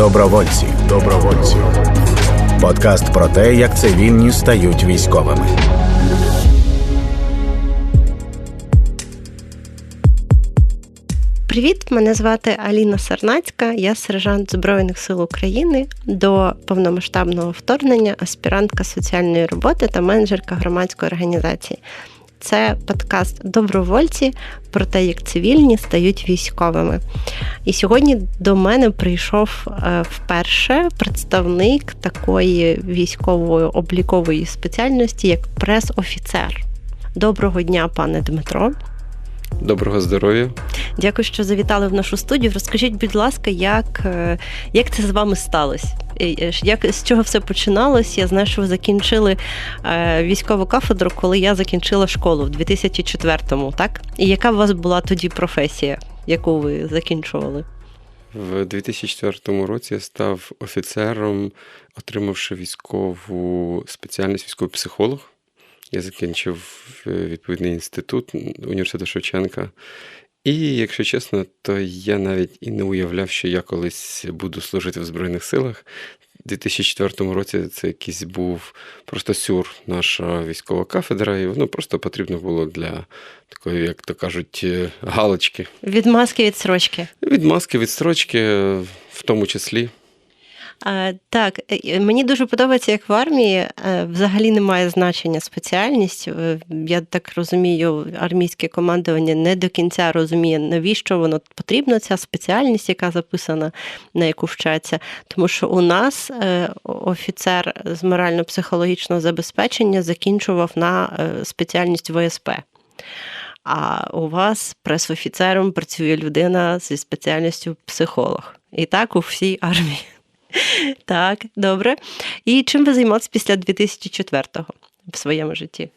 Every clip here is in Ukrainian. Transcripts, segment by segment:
Добровольці. Добровольці. Подкаст про те, як цивільні стають військовими. Привіт, мене звати Аліна Сарнацька, я сержант Збройних сил України до повномасштабного вторгнення, аспірантка соціальної роботи та менеджерка громадської організації. Це подкаст Добровольці про те, як цивільні стають військовими. І сьогодні до мене прийшов е, вперше представник такої військової облікової спеціальності, як прес-офіцер. Доброго дня, пане Дмитро. Доброго здоров'я. Дякую, що завітали в нашу студію. Розкажіть, будь ласка, як е, як це з вами сталося? Е, як з чого все починалось? Я знаю, що ви закінчили е, військову кафедру, коли я закінчила школу в 2004-му, так? І яка у вас була тоді професія, яку ви закінчували? В 2004 році я став офіцером, отримавши військову спеціальність військовий психолог. Я закінчив е, відповідний інститут університету Шевченка. І, якщо чесно, то я навіть і не уявляв, що я колись буду служити в Збройних силах. У 2004 році це якийсь був просто сюр, наша військова кафедра, і воно просто потрібно було для такої, як то кажуть, е, галочки. Від маски від строчки. Від маски, від строчки, в тому числі. Так, е, мені дуже подобається, як в армії е, взагалі немає значення спеціальність. Е, я так розумію, армійське командування не до кінця розуміє, навіщо воно потрібно, ця спеціальність, яка записана, на яку вчаться. Тому що у нас офіцер з морально-психологічного забезпечення закінчував на спеціальність ВСП. А у вас прес-офіцером працює людина зі спеціальністю психолог. І так у всій армії. Так, добре. І чим ви займалися після 2004-го в своєму житті?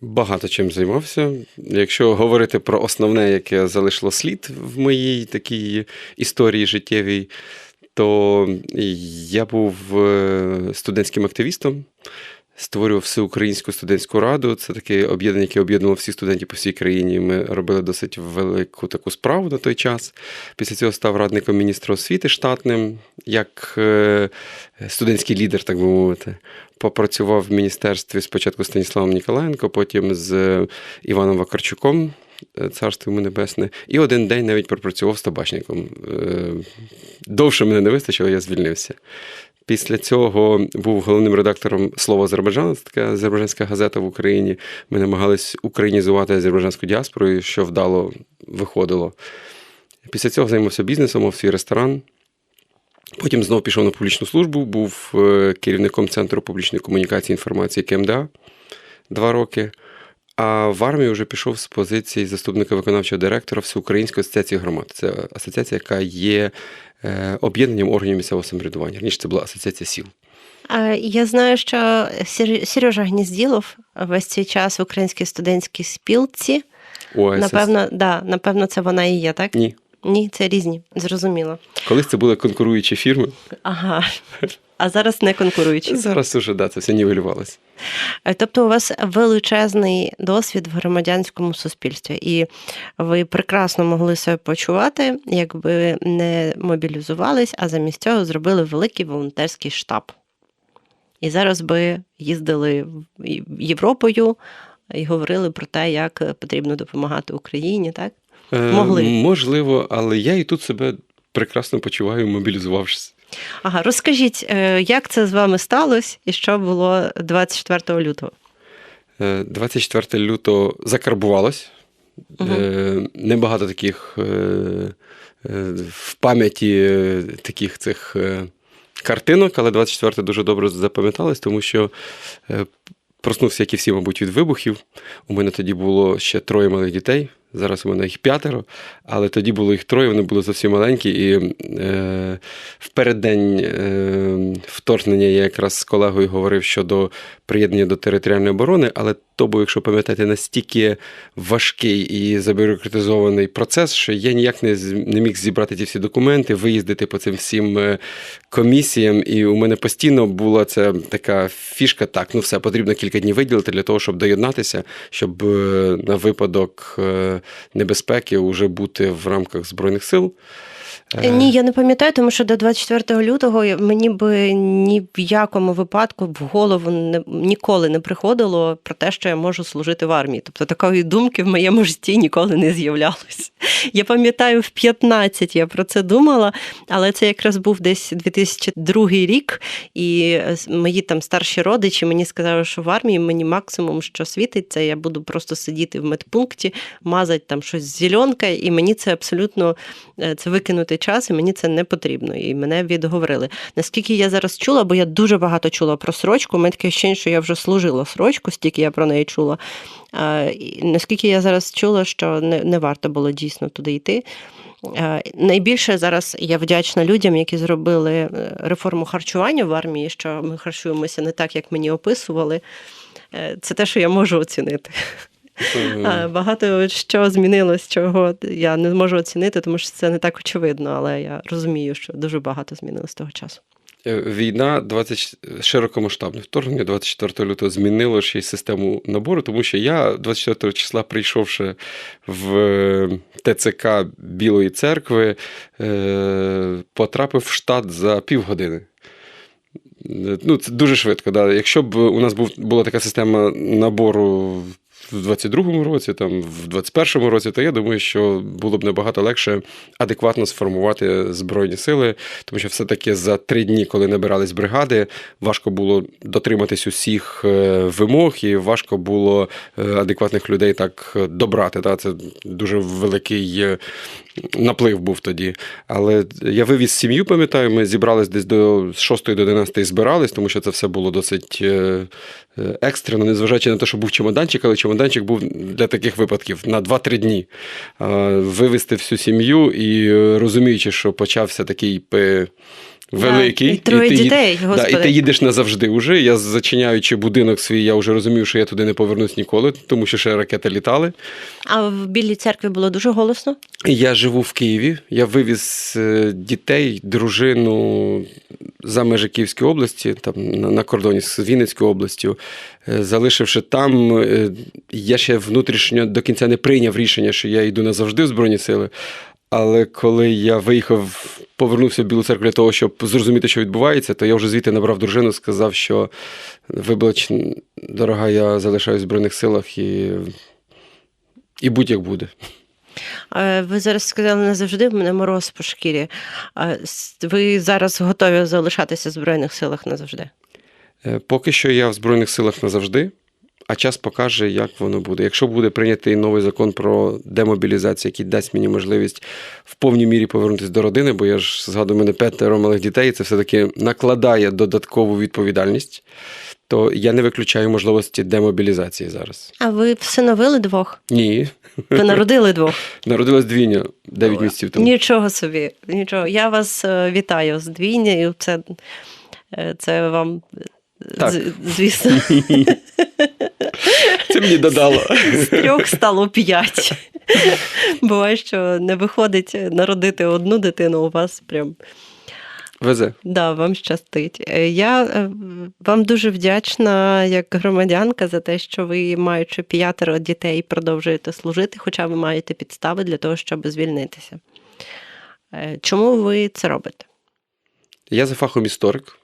Багато чим займався. Якщо говорити про основне, яке залишило слід в моїй такій історії життєвій, то я був е, студентським активістом створював всеукраїнську студентську раду. Це таке об'єднання, яке об'єднувало всіх студентів по всій країні. Ми робили досить велику таку справу на той час. Після цього став радником міністра освіти штатним, як е, студентський лідер, так би мовити. Попрацював в міністерстві спочатку з Станіславом Ніколаєнко, потім з Іваном Вакарчуком. Е, царство йому небесне, і один день навіть пропрацював з табачником. Е, довше мене не вистачило, я звільнився. Після цього був головним редактором Слово Азербайджану, це така азербайджанська газета в Україні. Ми намагались українізувати азербайджанську діаспору, що вдало виходило. Після цього займався бізнесом, мав свій ресторан. Потім знову пішов на публічну службу, був е, керівником Центру публічної комунікації і інформації КМДА два роки. А в армію вже пішов з позиції заступника виконавчого директора Всеукраїнської асоціації громад. Це асоціація, яка є об'єднанням органів місцевого самоврядування. Раніше це була асоціація сіл. Я знаю, що Сережа Гнізділов весь цей час в українській студентській спілці. ОСС. Напевно, да, напевно, це вона і є, так? Ні. Ні, це різні, зрозуміло. Колись це були конкуруючі фірми. Ага. А зараз не конкуруючі. Зараз уже да, це все нівелювалося. Е, тобто у вас величезний досвід в громадянському суспільстві, і ви прекрасно могли себе почувати, якби не мобілізувались, а замість цього зробили великий волонтерський штаб. І зараз би їздили Європою і говорили про те, як потрібно допомагати Україні, так? Е, Могли. Е, можливо, але я і тут себе прекрасно почуваю, мобілізувавшись. Ага, розкажіть, е, як це з вами сталося і що було 24 лютого? 24 е, лютого закарбувалось. Угу. Небагато таких в пам'яті таких цих картинок, але 24 дуже добре запам'яталось, тому що проснувся, як і всі, мабуть, від вибухів. У мене тоді було ще троє малих дітей. Зараз у мене їх п'ятеро, але тоді було їх троє, вони були зовсім маленькі. І е, в переддень е, вторгнення я якраз з колегою говорив щодо приєднання до територіальної оборони, але то був, якщо пам'ятаєте, настільки важкий і забюрократизований процес, що я ніяк не не міг зібрати ті всі документи, виїздити по цим всім е, комісіям. І у мене постійно була ця така фішка: так, ну все, потрібно кілька днів виділити для того, щоб доєднатися, щоб е, на випадок е, небезпеки вже бути в рамках Збройних сил. Е, Ні, я не пам'ятаю, тому що до 24 лютого мені би ні в якому випадку в голову не, ніколи не приходило про те, що я можу служити в армії. Тобто такої думки в моєму житті ніколи не з'являлось. Я пам'ятаю, в 15 я про це думала, але це якраз був десь 2002 рік, і е, мої там старші родичі мені сказали, що в армії мені максимум, що світить, це я буду просто сидіти в медпункті, мазати там щось з зеленкою, і мені це абсолютно е, це викинутий час, і мені це не потрібно. І мене відговорили. Наскільки я зараз чула, бо я дуже багато чула про срочку, мене таке ощущення, що я вже служила срочку, стільки я про неї чула. А, і Наскільки я зараз чула, що не, не варто було дійсно туди йти. Найбільше зараз я вдячна людям, які зробили е, реформу харчування в армії, що ми харчуємося не так, як мені описували. Е, Це те, що я можу оцінити. Багато що змінилось, чого я не можу оцінити, тому що це не так очевидно, але я розумію, що дуже багато змінилось з того часу. Е, Війна 20 широкомасштабне вторгнення 24 лютого змінило ще й систему набору, тому що я 24 числа, прийшовши в е, ТЦК Білої церкви, е, потрапив в штат за півгодини. Ну, це дуже швидко. Да. Якщо б у нас був, була така система набору в 22-му році, там, в 21-му році, то я думаю, що було б набагато легше адекватно сформувати Збройні сили, тому що все-таки за три дні, коли набирались бригади, важко було дотриматись усіх е, вимог, і важко було е, адекватних людей так добрати. Да. Це дуже великий е, наплив був тоді. Але я вивіз сім'ю, пам'ятаю, ми зібрались десь до 6 до 11 збирались, тому що це все було досить екстрено, незважаючи на те, що був чемоданчик, але чемоданчик був для таких випадків на 2-3 дні. Е, Вивезти всю сім'ю і е, розуміючи, що почався такий великий. і троє ти їд- дітей, Да, і ти їдеш назавжди вже. Я зачиняючи будинок свій, я вже розумів, що я туди не повернусь ніколи, тому що ще ракети літали. А в білій церкві було дуже голосно. Я живу в Києві. Я вивіз е, дітей, дружину за межі Київської області, там на, на кордоні з Вінницькою областю. Е, Залишивши там, е, я ще внутрішньо до кінця не прийняв рішення, що я йду назавжди в Збройні Сили. Але коли я виїхав, повернувся в Білу церкву для того, щоб зрозуміти, що відбувається, то я вже звідти набрав дружину, сказав, що вибач, дорога, я залишаюсь в Збройних силах і, і будь-як буде. Е, Ви зараз сказали назавжди, в мене мороз по шкірі. Ви зараз готові залишатися в Збройних силах назавжди? Е, Поки що я в Збройних силах назавжди, а час покаже, як воно буде. Якщо буде прийнятий новий закон про демобілізацію, який дасть мені можливість в повній мірі повернутися до родини, бо я ж згадую, мене п'ятеро малих дітей, і це все-таки накладає додаткову відповідальність, то я не виключаю можливості демобілізації зараз. А ви всиновили двох? Ні. Ви народили двох? Народилась двійня 9 місяців тому. Нічого собі, нічого. Я вас е, вітаю з двійнею. Це, е, це вам, е, Так. звісно, Це мені додало. з трьох стало п'ять. Буває, що не виходить народити одну дитину, у вас прям Везе. Да, вам щастить. Е, Я е, вам дуже вдячна як громадянка за те, що ви, маючи п'ятеро дітей, продовжуєте служити, хоча ви маєте підстави для того, щоб звільнитися. Е, Чому ви це робите? Я за фахом історик,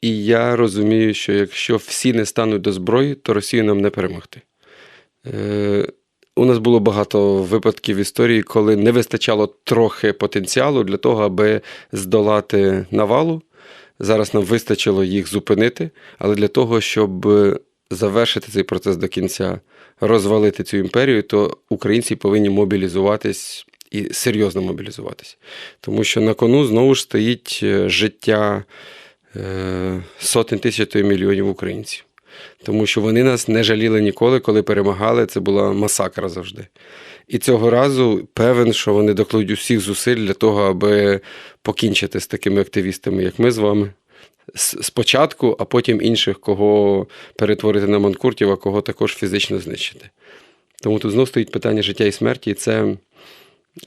і я розумію, що якщо всі не стануть до зброї, то Росію нам не перемогти. Е, у нас було багато випадків в історії, коли не вистачало трохи потенціалу для того, аби здолати навалу. Зараз нам вистачило їх зупинити, але для того, щоб завершити цей процес до кінця, розвалити цю імперію, то українці повинні мобілізуватись і серйозно мобілізуватись. Тому що на кону знову ж стоїть е, життя сотень тисяч мільйонів українців. Тому що вони нас не жаліли ніколи, коли перемагали. Це була масакра завжди. І цього разу певен, що вони докладуть усіх зусиль для того, аби покінчити з такими активістами, як ми з вами. Спочатку, а потім інших, кого перетворити на манкуртів, а кого також фізично знищити. Тому тут знов стоїть питання життя і смерті, і це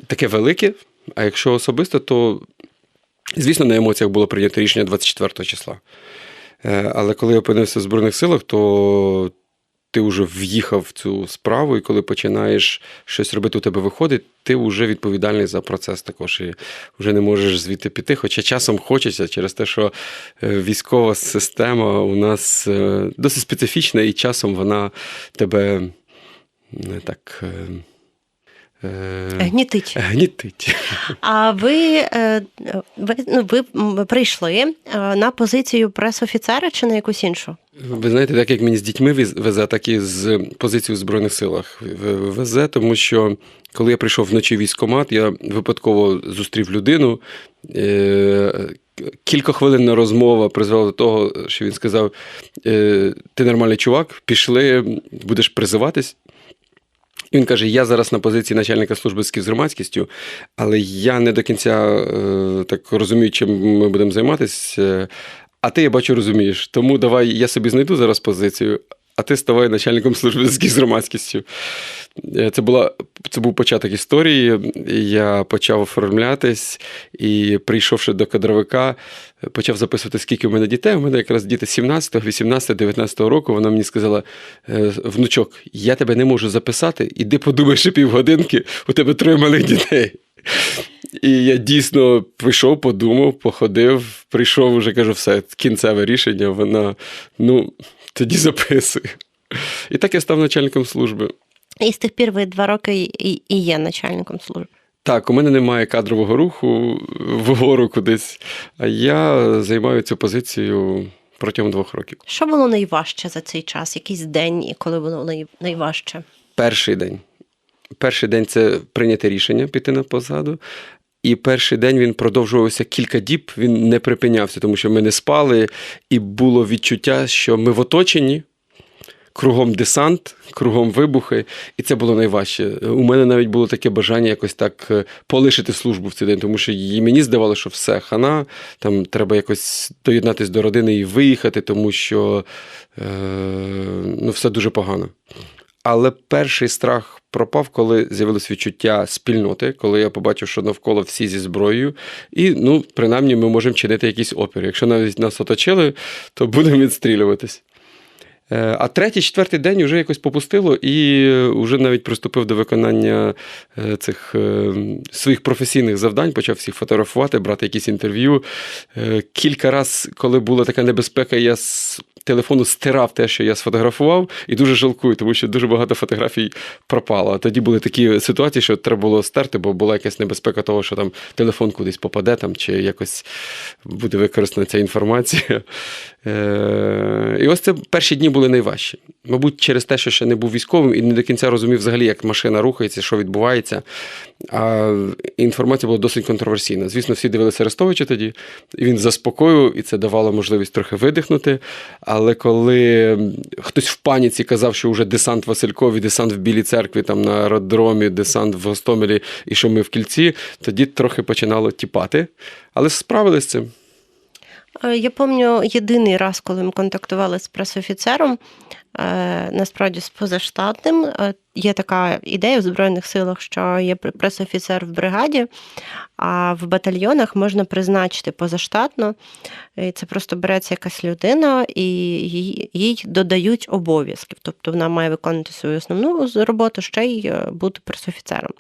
таке велике. А якщо особисто, то звісно, на емоціях було прийнято рішення 24 числа. Е, Але коли я опинився в Збройних силах, то ти вже в'їхав в цю справу, і коли починаєш щось робити, у тебе виходить, ти вже відповідальний за процес також. І вже не можеш звідти піти. Хоча часом хочеться через те, що е, військова система у нас е, досить специфічна, і часом вона тебе не так. Е, Гнітить. Гнітить. А ви, е, ви, ну, ви прийшли е, на позицію прес-офіцера чи на якусь іншу? Ви знаєте, так як мені з дітьми везе, так і з позиції в Збройних силах везе, тому що коли я прийшов вночі в військкомат, я випадково зустрів людину. Е- Кілька хвилинна розмова призвела до того, що він сказав: ти нормальний чувак, пішли, будеш призиватись. І він каже: Я зараз на позиції начальника служби з громадськістю, але я не до кінця е, так розумію, чим ми будемо займатися. А ти, я бачу, розумієш. Тому давай я собі знайду зараз позицію, а ти ставай начальником служби зв'язків з громадськістю. Е, Це, була, це був початок історії. Я почав оформлятись і, прийшовши до кадровика, почав записувати, скільки в мене дітей. У мене якраз діти 17, 18, 19 року. Вона мені сказала: «Е, внучок, я тебе не можу записати, іди подумай ще півгодинки, у тебе троє малих дітей. І я дійсно прийшов, подумав, походив, прийшов, вже кажу, все, кінцеве рішення. Вона, ну, тоді записуй. І так я став начальником служби. І з тих пір ви два роки і, і є начальником служби. Так, у мене немає кадрового руху вгору кудись, а я займаю цю позицію протягом двох років. Що було найважче за цей час? Якийсь день, і коли було най- найважче? Перший день. Перший день це прийняти рішення піти на посаду. І перший день він продовжувався кілька діб, він не припинявся, тому що ми не спали, і було відчуття, що ми в оточенні, кругом десант, кругом вибухи, і це було найважче. У мене навіть було таке бажання якось так е, полишити службу в цей день, тому що і мені здавалося, що все, хана, там треба якось доєднатися до родини і виїхати, тому що е, ну, все дуже погано. Але перший страх пропав, коли з'явилось відчуття спільноти, коли я побачив, що навколо всі зі зброєю, і ну, принаймні, ми можемо чинити якийсь опір. Якщо навіть нас оточили, то будемо відстрілюватись. Е, А третій, четвертий день вже якось попустило, і вже навіть приступив до виконання е, цих е, своїх професійних завдань, почав всіх фотографувати, брати якісь інтерв'ю. Е, Кілька разів, коли була така небезпека, я з телефону стирав те, що я сфотографував, і дуже жалкую, тому що дуже багато фотографій пропало. Тоді були такі ситуації, що треба було стерти, бо була якась небезпека того, що там телефон кудись попаде, там, чи якось буде використана ця інформація. Е, І ось це перші дні були найважчі. Мабуть, через те, що ще не був військовим і не до кінця розумів взагалі, як машина рухається, що відбувається. А інформація була досить контроверсійна. Звісно, всі дивилися Арестовича тоді, він заспокоював, і це давало можливість трохи видихнути. Але коли хтось в паніці казав, що вже десант Василькові, десант в Білій церкві, там на аеродромі, десант в Гостомелі, і що ми в кільці, тоді трохи починало тіпати. Але справилися з цим. Е, Я пам'ятаю єдиний раз, коли ми контактували з пресофіцером, насправді з позаштатним. Е, Є така ідея в Збройних силах, що є пресофіцер в бригаді, а в батальйонах можна призначити позаштатно. І це просто береться якась людина і їй, додають обов'язків. Тобто вона має виконувати свою основну роботу, ще й е, бути пресофіцером.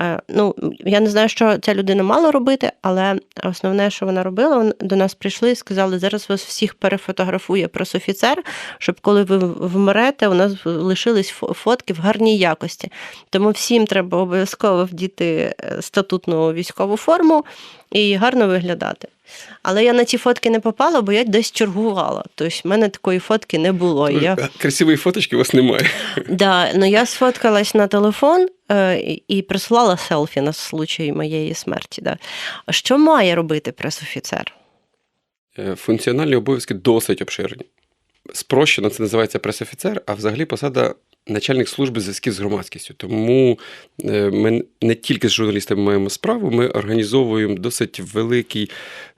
Е, Ну, я не знаю, що ця людина мала робити, але основне, що вона робила, до нас прийшли і сказали, зараз вас всіх перефотографує пресофіцер, щоб коли ви вмрете, у нас лишились фотки в гарній якості. Тому всім треба обов'язково вдіти е, статутну військову форму і гарно виглядати. Але я на ті фотки не попала, бо я десь чергувала. Тобто в мене такої фотки не було. Я... Красивої фоточки у вас немає. Да, ну я сфоткалась на телефон е, і- прислала селфі на случай моєї смерті. Да. Що має робити пресофіцер? Е, Функціональні обов'язки досить обширні. Спрощено це називається пресофіцер, а взагалі посада начальник служби зв'язків з громадськістю. Тому е, ми не тільки з журналістами маємо справу, ми організовуємо досить великий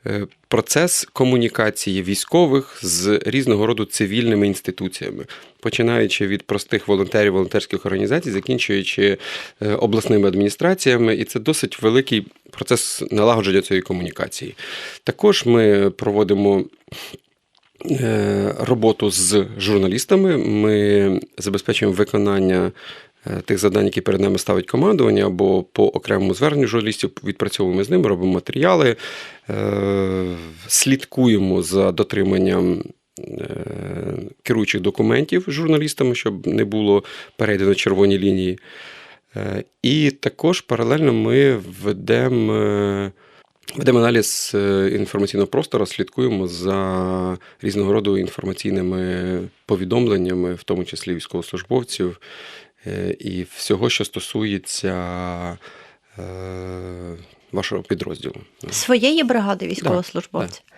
е, процес комунікації військових з різного роду цивільними інституціями, починаючи від простих волонтерів, волонтерських організацій, закінчуючи е, обласними адміністраціями, і це досить великий процес налагодження цієї комунікації. Також ми проводимо роботу з журналістами. Ми забезпечуємо виконання е, тих завдань, які перед нами ставить командування, або по окремому зверненню журналістів відпрацьовуємо з ними, робимо матеріали, е, слідкуємо за дотриманням. е, Керуючих документів журналістами, щоб не було перейдено червоні лінії. Е, І також паралельно ми ведемо е, ведемо аналіз е, інформаційного простору, слідкуємо за різного роду інформаційними повідомленнями, в тому числі військовослужбовців, е, і всього, що стосується е, вашого підрозділу. Своєї бригади військовослужбовців. Ну,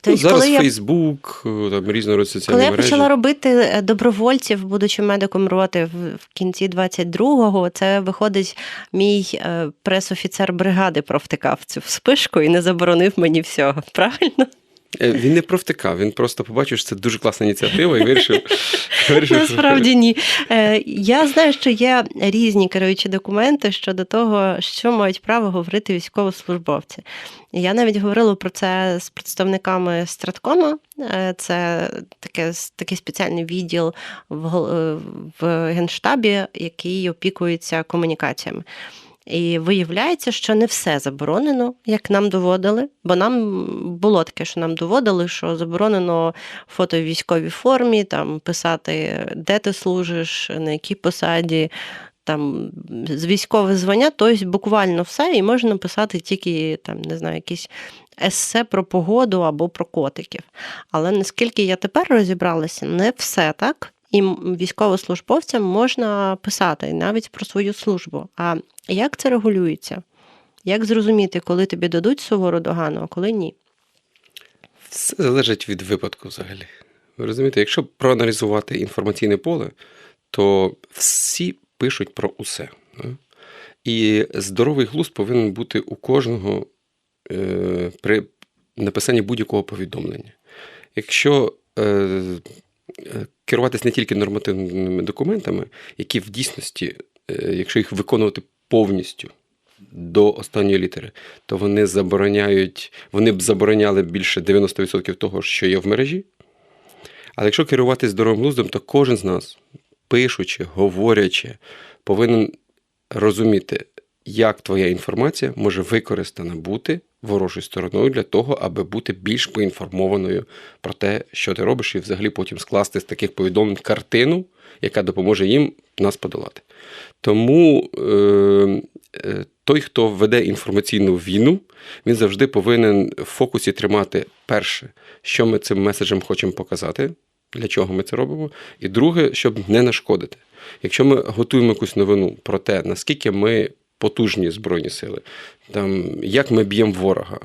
Тобто, зараз коли Фейсбук, я... там різного соціальні мережі. коли я мережі. почала робити е, добровольців, будучи медиком роти в, в кінці 22-го, це виходить, мій е, пресофіцер бригади провтикав цю спишку і не заборонив мені всього. Правильно? Е, Він не провтикав, він просто побачив, що це дуже класна ініціатива і вирішив. вирішив Насправді ні. Е, Я знаю, що є різні керуючі документи щодо того, що мають право говорити військовослужбовці. Я навіть говорила про це з представниками Страткома. Е, Це таке, такий спеціальний відділ в, в Генштабі, який опікується комунікаціями. І виявляється, що не все заборонено, як нам доводили, бо нам було таке, що нам доводили, що заборонено фото в військовій формі, там писати, де ти служиш, на якій посаді, там з військове звання, тобто буквально все, і можна писати тільки там, не знаю, якісь есе про погоду або про котиків. Але наскільки я тепер розібралася, не все так. І військовослужбовцям можна писати навіть про свою службу. А як це регулюється? Як зрозуміти, коли тобі дадуть сувору догану, а коли ні? Все залежить від випадку взагалі. Ви розумієте, якщо проаналізувати інформаційне поле, то всі пишуть про усе. І здоровий глузд повинен бути у кожного е, при написанні будь-якого повідомлення. Якщо е, е, керуватись не тільки нормативними документами, які в дійсності, е, якщо їх виконувати повністю до останньої літери, то вони забороняють, вони б забороняли більше 90% того, що є в мережі. Але якщо керуватись здоровим глуздом, то кожен з нас, пишучи, говорячи, повинен розуміти, як твоя інформація може використана бути ворожою стороною для того, аби бути більш поінформованою про те, що ти робиш, і взагалі потім скласти з таких повідомлень картину, яка допоможе їм нас подолати. Тому е, е, той, хто веде інформаційну війну, він завжди повинен в фокусі тримати перше, що ми цим меседжем хочемо показати, для чого ми це робимо, і друге, щоб не нашкодити. Якщо ми готуємо якусь новину про те, наскільки ми потужні збройні сили, там, як ми б'ємо ворога,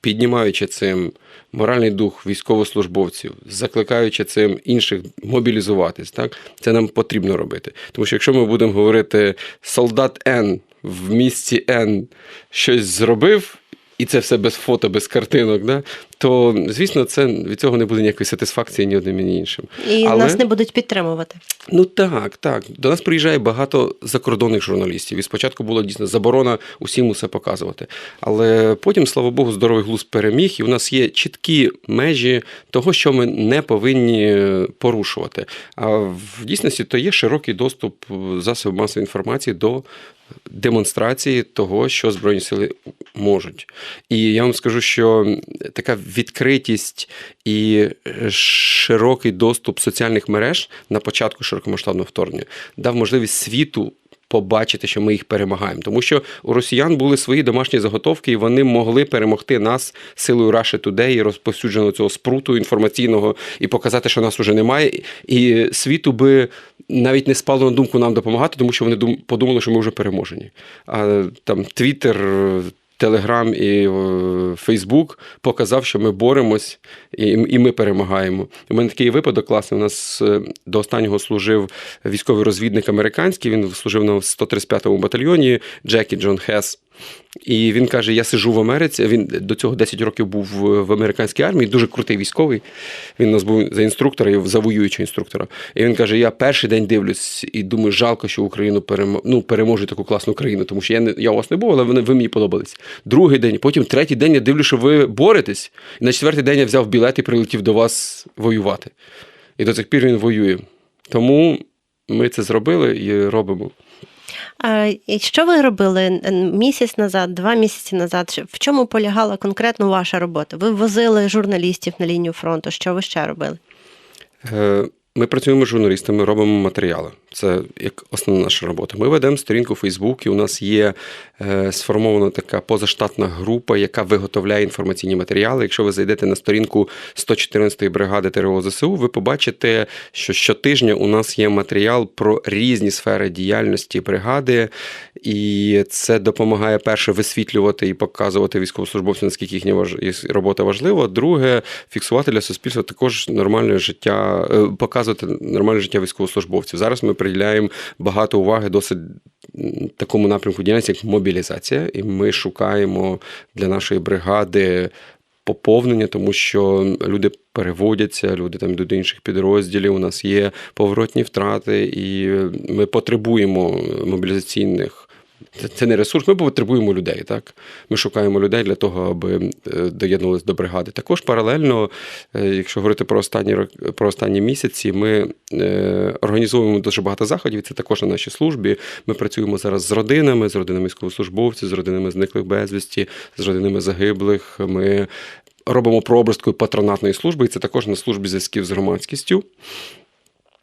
піднімаючи цим моральний дух військовослужбовців, закликаючи цим інших мобілізуватись, так це нам потрібно робити. Тому що якщо ми будемо говорити солдат Н в місті Н щось зробив. І це все без фото, без картинок, да? то звісно, це від цього не буде ніякої сатисфакції ні одним, ні іншим. І Але- нас не будуть підтримувати. Ну так, так. До нас приїжджає багато закордонних журналістів. І спочатку була дійсно заборона усім усе показувати. Але потім, слава Богу, здоровий глузд переміг, і у нас є чіткі межі того, що ми не повинні порушувати. А в дійсності то є широкий доступ засобів масової інформації до. Демонстрації того, що Збройні сили можуть. І я вам скажу, що така відкритість і широкий доступ соціальних мереж на початку широкомасштабного вторгнення дав можливість світу. Побачити, що ми їх перемагаємо, тому що у росіян були свої домашні заготовки, і вони могли перемогти нас силою Russia Today і розповсюдженого цього спруту інформаційного і показати, що нас уже немає. І світу би навіть не спало на думку нам допомагати, тому що вони подумали, що ми вже переможені. А там Твіттер, Телеграм і Фейсбук показав, що ми боремось і, і ми перемагаємо. У мене такий випадок класний. У нас е, до останнього служив військовий розвідник американський. Він служив на 135-му батальйоні Джекі Джон Хес. І він каже: Я сижу в Америці. Він до цього 10 років був в американській армії, дуже крутий військовий. Він у нас був за інструктора, за воюючого інструктора. І він каже: Я перший день дивлюсь і думаю, жалко, що Україну перем... ну, переможе таку класну країну, тому що я не я у вас не був, але ви, ви мені подобались. Другий день, потім третій день я дивлюсь, що ви боретесь. І на четвертий день я взяв білет і прилетів до вас воювати. І до цих пір він воює. Тому ми це зробили і робимо. І що ви робили місяць назад, два місяці назад? В чому полягала конкретно ваша робота? Ви возили журналістів на лінію фронту. Що ви ще робили? Ми працюємо з журналістами, робимо матеріали. Це як основна наша робота. Ми ведемо сторінку у Фейсбуці. У нас є е, сформована така позаштатна група, яка виготовляє інформаційні матеріали. Якщо ви зайдете на сторінку 114-ї бригади ТРО ЗСУ, ви побачите, що щотижня у нас є матеріал про різні сфери діяльності бригади, і це допомагає перше висвітлювати і показувати військовослужбовцям, наскільки їхня важ... робота важлива. Друге, фіксувати для суспільства також нормальне життя, е, показувати нормальне життя військовослужбовців. Зараз ми приділяємо багато уваги досить такому напрямку діяльності, як мобілізація, і ми шукаємо для нашої бригади. Поповнення, тому що люди переводяться, люди там йдуть до інших підрозділів. У нас є поворотні втрати, і ми потребуємо мобілізаційних це не ресурс, ми потребуємо людей. Так? Ми шукаємо людей для того, аби е, доєднувалися до бригади. Також паралельно, е, якщо говорити про останні про останні місяці, ми е, організовуємо дуже багато заходів. Це також на нашій службі. Ми працюємо зараз з родинами, з родинами військовослужбовців, з родинами зниклих безвісті, з родинами загиблих. Ми робимо прообраз патронатної служби, і це також на службі зв'язків з громадськістю.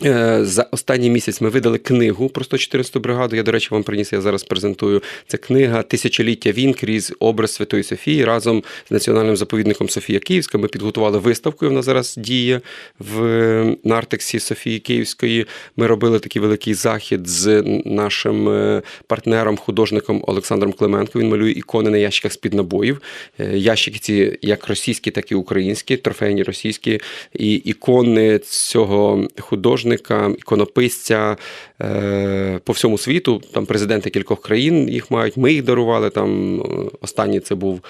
Е, за останній місяць ми видали книгу про 114 бригаду. Я, до речі, вам приніс, я зараз презентую. Це книга Тисячоліття він крізь образ Святої Софії разом з національним заповідником Софія Київська. Ми підготували виставку. Вона зараз діє в нартексі Софії Київської. Ми робили такий великий захід з нашим е, партнером, художником Олександром Клименко. Він малює ікони на ящиках з під набоїв. Е, ящики ці як російські, так і українські, трофейні російські. І ікони цього художника художника, іконописця е, по всьому світу. Там президенти кількох країн їх мають. Ми їх дарували. Там е, останній це був.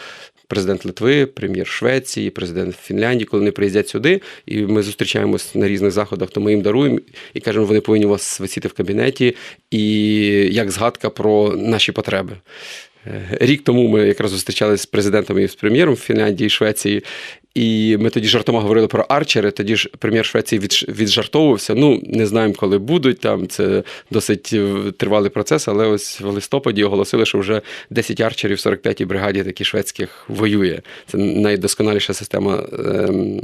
Президент Литви, прем'єр Швеції, президент Фінляндії, коли вони приїздять сюди, і ми зустрічаємось на різних заходах, то ми їм даруємо і кажемо, вони повинні у вас висіти в кабінеті, і як згадка про наші потреби. Е, рік тому ми якраз зустрічалися з президентом і з прем'єром Фінляндії і Швеції, і ми тоді жартома говорили про арчери. Тоді ж прем'єр Швеції віджартовувався. Ну, не знаємо, коли будуть. Там це досить е, тривалий процес, але ось в листопаді оголосили, що вже 10 арчерів в 45-й бригаді такі шведських воює. Це найдосконаліша система ем,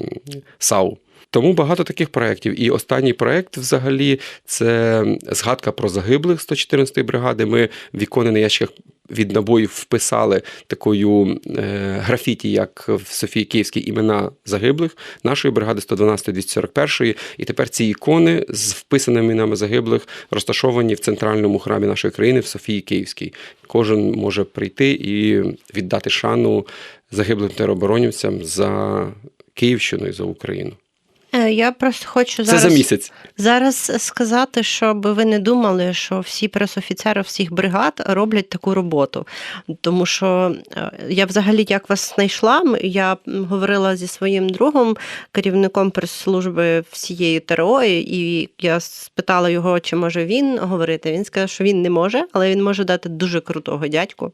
САУ. Тому багато таких проєктів. І останній проєкт взагалі це згадка про загиблих 114-ї бригади. Ми в ікони на ящиках від набоїв вписали такою е, графіті, як в Софії Київській імена загиблих нашої бригади 112-241. І тепер ці ікони з вписаними іменами загиблих розташовані в центральному храмі нашої країни в Софії Київській. Кожен може прийти і віддати шану загиблим тероборонівцям за Київщину і за Україну. Е, я просто хочу зараз Це за місяць. зараз сказати, щоб ви не думали, що всі пресофіцери всіх бригад роблять таку роботу. Тому що е, я взагалі як вас знайшла, я говорила зі своїм другом, керівником прес-служби всієї ТРО, і я спитала його, чи може він говорити. Він сказав, що він не може, але він може дати дуже крутого дядьку.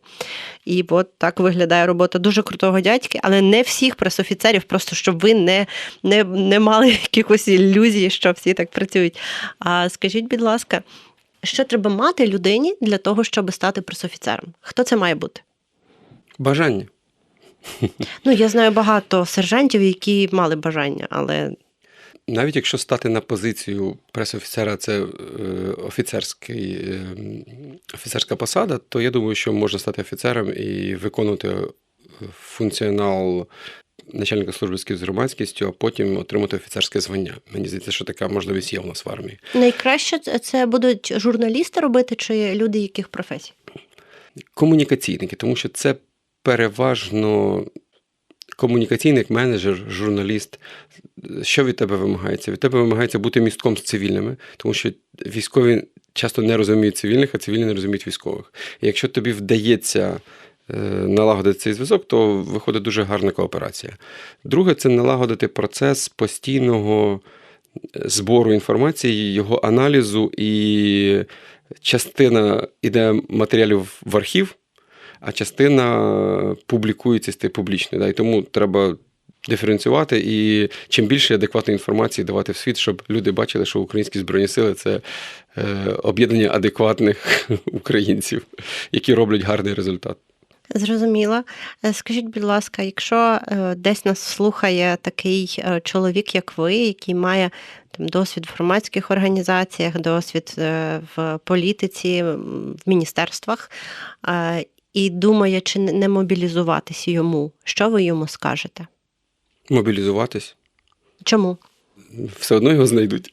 І от так виглядає робота дуже крутого дядьки, але не всіх пресофіцерів, просто щоб ви не, не, не мали якихось ілюзій, що всі так працюють. А скажіть, будь ласка, що треба мати людині для того, щоб стати пресофіцером? Хто це має бути? Бажання. Ну, я знаю багато сержантів, які мали бажання, але. Навіть якщо стати на позицію пресофіцера, це е, офіцерський, е, офіцерська посада, то я думаю, що можна стати офіцером і виконувати функціонал начальника служби з громадськістю, а потім отримати офіцерське звання. Мені здається, що така можливість є у нас в армії. Найкраще це будуть журналісти робити чи люди, яких професій? Комунікаційники, тому що це переважно. Комунікаційний менеджер, журналіст, що від тебе вимагається? Від тебе вимагається бути містком з цивільними, тому що військові часто не розуміють цивільних, а цивільні не розуміють військових. І якщо тобі вдається налагодити цей зв'язок, то виходить дуже гарна кооперація. Друге, це налагодити процес постійного збору інформації, його аналізу, і частина іде матеріалів в архів, а частина публікується стає публічно. Да? І тому треба диференціювати і чим більше адекватної інформації давати в світ, щоб люди бачили, що українські збройні сили це е, об'єднання адекватних українців, які роблять гарний результат. Зрозуміло. Е, Скажіть, будь ласка, якщо е, десь нас слухає такий е, чоловік, як ви, який має там досвід в громадських організаціях, досвід в політиці, в міністерствах, і думає, чи не мобілізуватись йому, що ви йому скажете? Мобілізуватись. Чому? Все одно його знайдуть.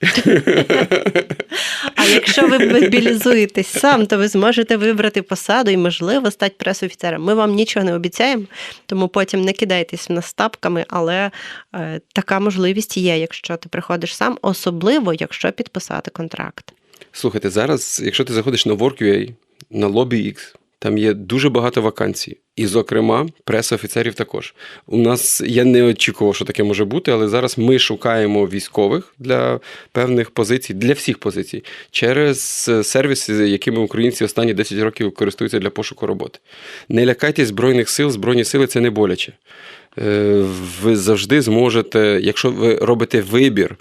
А якщо ви мобілізуєтесь сам, то ви зможете вибрати посаду і, можливо, стати пресофіцером. Ми вам нічого не обіцяємо, тому потім не кидайтесь в нас тапками, але е, така можливість є, якщо ти приходиш сам, особливо якщо підписати контракт. Слухайте, зараз, якщо ти заходиш на Work.ua, на LobbyX, там є дуже багато вакансій. І, зокрема, пресофіцерів також. У нас я не очікував, що таке може бути, але зараз ми шукаємо військових для певних позицій, для всіх позицій, через сервіси, якими українці останні 10 років користуються для пошуку роботи. Не лякайтесь Збройних сил, Збройні сили це не боляче. Е, Ви завжди зможете, якщо ви робите вибір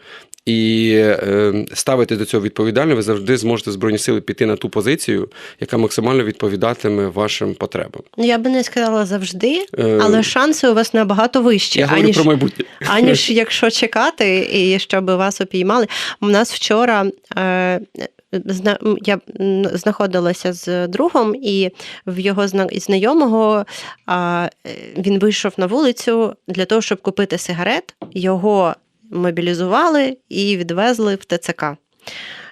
і е, ставите до цього відповідально, ви завжди зможете Збройні сили піти на ту позицію, яка максимально відповідатиме вашим потребам. Ну, я би не сказала завжди, Е, але шанси у вас набагато вищі, Я говорю аніж, про майбутнє. аніж якщо чекати і щоб вас упіймали. У нас вчора. Е, Я знаходилася з другом, і в його зна- знайомого е, він вийшов на вулицю для того, щоб купити сигарет. Його мобілізували і відвезли в ТЦК.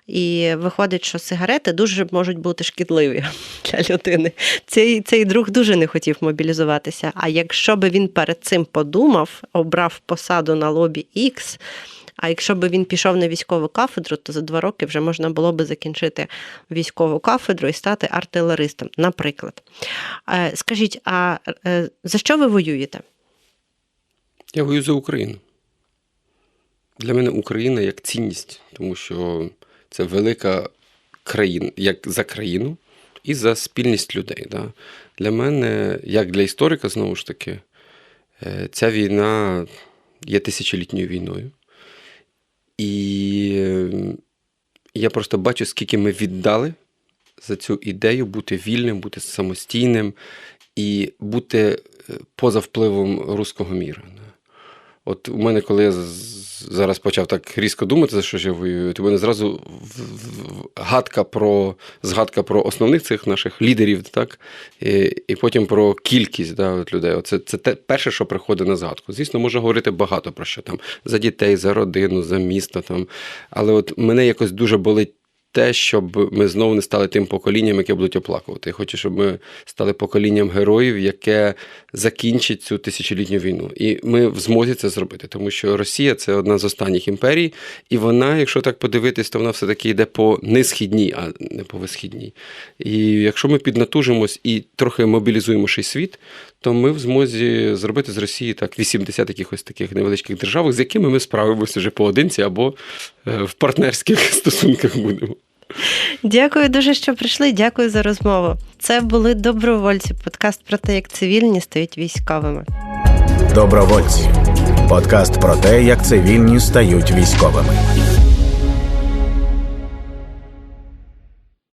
І виходить, що сигарети дуже можуть бути шкідливі для людини. Цей, цей друг дуже не хотів мобілізуватися. А якщо би він перед цим подумав, обрав посаду на лобі X, а якщо б він пішов на військову кафедру, то за два роки вже можна було би закінчити військову кафедру і стати артилеристом, наприклад. Е, Скажіть, а е, за що ви воюєте? Я воюю за Україну. Для мене Україна як цінність, тому що це велика країна, як за країну і за спільність людей. Да. Для мене, як для історика, знову ж таки, е, ця війна є тисячолітньою війною. І е, я просто бачу, скільки ми віддали за цю ідею бути вільним, бути самостійним і бути е, поза впливом руського міра. От у мене, коли я зараз почав так різко думати, за що я воюю, то в мене зразу гадка про згадка про основних цих наших лідерів, так, і, і потім про кількість да, от людей. Оце це те перше, що приходить на згадку. Звісно, можна говорити багато про що там за дітей, за родину, за місто там. Але от мене якось дуже болить. Те, щоб ми знову не стали тим поколінням, яке будуть оплакувати. Я хочу, щоб ми стали поколінням героїв, яке закінчить цю тисячолітню війну. І ми в змозі це зробити, тому що Росія це одна з останніх імперій, і вона, якщо так подивитись, то вона все-таки йде по несхідній, а не по висхідній. І якщо ми піднатужимось і трохи мобілізуємо світ, то ми в змозі зробити з Росії так 80 якихось таких невеличких держав, з якими ми справимося вже поодинці або е, в партнерських стосунках будемо. Дякую дуже, що прийшли. Дякую за розмову. Це були добровольці. Подкаст про те, як цивільні стають військовими. Добровольці. Подкаст про те, як цивільні стають військовими.